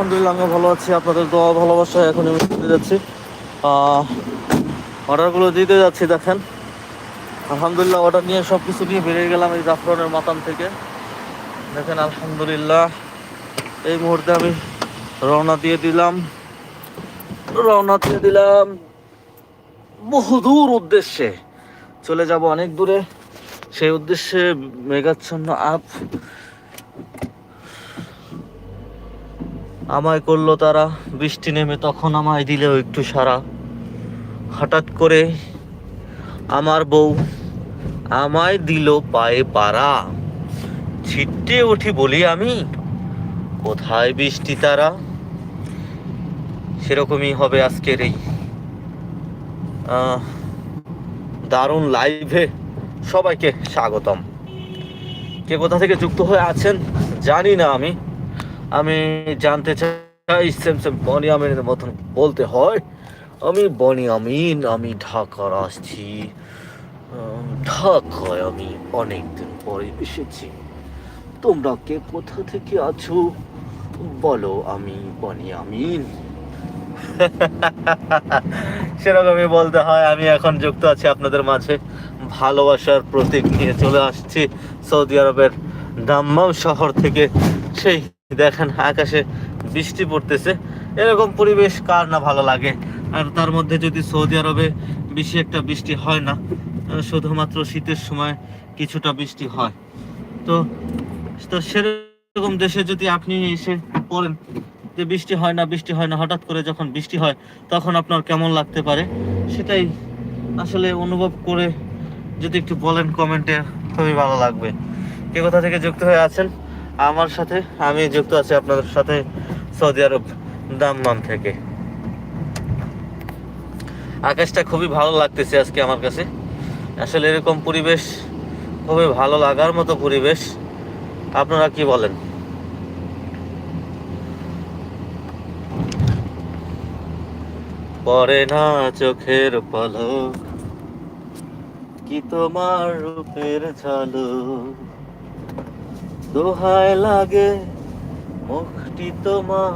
আলহামদুলিল্লাহ, আমিও ভালো আছি। আপনাদের দোয়া ভালোবাসা এখন আমি দিতে যাচ্ছি। অর্ডারগুলো দিতে যাচ্ছি, দেখেন। আলহামদুলিল্লাহ অর্ডার নিয়ে সব কিছু নিয়ে বেরিয়ে গেলাম এই জাফরানের মাতাম থেকে। দেখেন, আলহামদুলিল্লাহ, এই মুহূর্তে আমি রওনা দিয়ে দিলাম। রওনা দিয়ে দিলাম বহুদূর উদ্দেশ্যে। চলে যাব অনেক দূরে। সেই উদ্দেশ্যে মেঘাচ্ছন্ন আপ আমায় করল তারা। বৃষ্টি নেমে তখন আমায় দিলেও একটু সারা। হঠাৎ করে আমার বউ আমায় দিল পায়ে পাড়া ছিটে উঠি বলি আমি, কোথায় বৃষ্টি তারা? সেরকমই হবে আজকের এই দারুণ লাইভে সবাইকে স্বাগতম। কে কোথা থেকে যুক্ত হয়ে আছেন জানি না আমি। আমি জানতে চাই, সেম সেম বনি আমিনের মতন বলতে হয়। আমি বনি আমিন, আমি ঢাকার আসছি। ঢাকায় আমি অনেকদিন পরে এসেছি। তোমরা কে কোথা থেকে আছো? বলো আমি বনি আমিন। সেরকমই বলতে হয়, আমি এখন যুক্ত আছি আপনাদের মাঝে। ভালোবাসার প্রতীক নিয়ে চলে আসছি সৌদি আরবের দাম্মাম শহর থেকে। সেই দেখেন আকাশে বৃষ্টি পড়তেছে। এরকম পরিবেশ কার না ভালো লাগে? আর তার মধ্যে যদি সৌদি আরবে বেশি একটা বৃষ্টি হয় না শুধুমাত্র শীতের সময় কিছুটা বৃষ্টি হয়। তো তো সেরকম দেশে যদি আপনি এসে পড়েন যে বৃষ্টি হয় না, বৃষ্টি হয় না, হঠাৎ করে যখন বৃষ্টি হয়, তখন আপনার কেমন লাগতে পারে? সেটাই আসলে অনুভব করে যদি একটু বলেন কমেন্টে, খুবই ভালো লাগবে। কে কোথা থেকে যুক্ত হয়ে আছেন? আমার সাথে, আমি যুক্ত আছি আপনাদের সাথে সৌদি আরব দাম্মাম থেকে। আকাশটা খুবই ভালো লাগতেছে আজকে আমার কাছে। আসলে এরকম পরিবেশ, খুবই ভালো লাগার মতো পরিবেশ। আপনারা কি বলেন? পরে না চোখের পলক, কি তোমার রূপের ঝলক? দোহায় লাগে। মুখটি তোমার,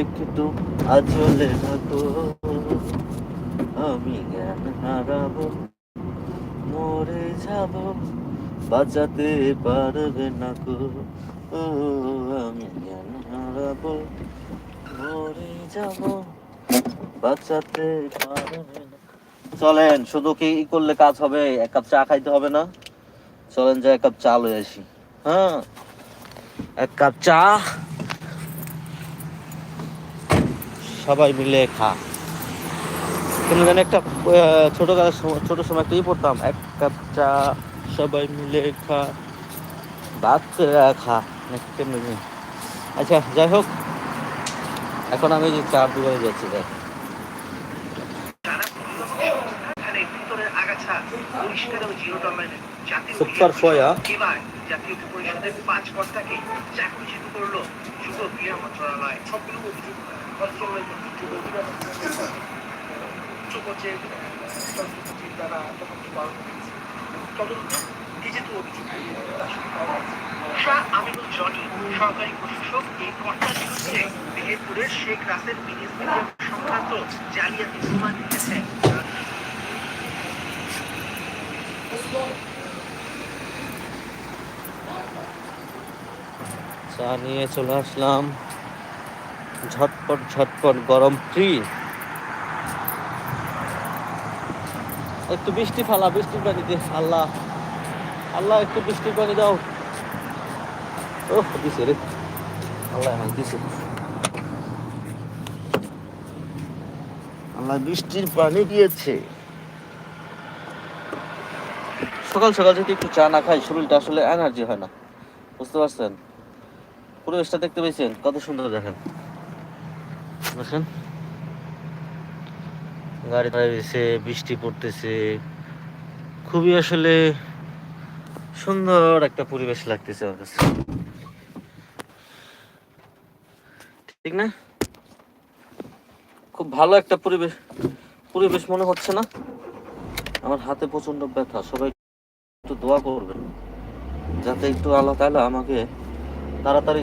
একটু আচলে থাকো আমি জ্ঞান হারাবো, মরে যাব, বাঁচাতে পারবে না ও, আমি জ্ঞান হারাবো, মরে যাব, বাঁচাতে পারবে না। চলেন, শুধু কি করলে কাজ হবে? এক কাপ চা খাইতে হবে না? চলেন, যে এক কাপ চা লয়ে আসি। হ্যাঁ এক কাপ চা। সবাই মিলে খা। কিন্তু জানি একটা ছোট কালের সময় ছোট সময় একটা পড়তাম। এক কাপ চা সবাই মিলে খা। বাচ্চারা খা। আচ্ছা যাই হোক। এখন আমি যে চার দোকানে যাচ্ছি দেখ। সুপার ফয়া। জাতীয় পরিষদের পাঁচ কর্তাকে চাকরিচ্যুত করল যুব ক্রীড়া মন্ত্রণালয়। সবগুলো অভিযোগ মন্ত্রণালয় যুব ক্রীড়া উচ্চ পর্যায়ে সচিব দ্বারা তদন্ত বাড়ানো হয়েছে। তদন্ত অভিযোগ। শাহ আমিনুল জনি, সহকারী প্রশাসক, এই কর্তার বিরুদ্ধে মেহেরপুরের শেখ রাসেল মিনিস সংক্রান্ত জালিয়াতি প্রমাণ দিয়েছে চা নিয়ে চলে আসলাম। ঝটপট ঝটপট গরম ফ্রি একটু বৃষ্টি ফালা বৃষ্টির পানি দে আল্লাহ আল্লাহ একটু বৃষ্টির পানি দাও। ও দিছে রে। আল্লাহ দিছে। আল্লাহ বৃষ্টির পানি দিয়েছে। সকাল সকাল যদি একটু চা না খাই, শরীরটা আসলে এনার্জি হয় না। বুঝতে পারছেন? পরিবেশটা দেখতে পেয়েছেন কত সুন্দর দেখেন। দেখেন গাড়ি দাঁড়িয়েছে বৃষ্টি পড়তেছে। খুবই আসলে সুন্দর একটা পরিবেশ লাগতেছে আমার কাছে। ঠিক না? খুব ভালো একটা পরিবেশ পরিবেশ মনে হচ্ছে না? আমার হাতে প্রচণ্ড ব্যথা, সবাই একটু দোয়া করবেন। যাতে একটু আল্লাহ তাআলা আমাকে তাড়াতাড়ি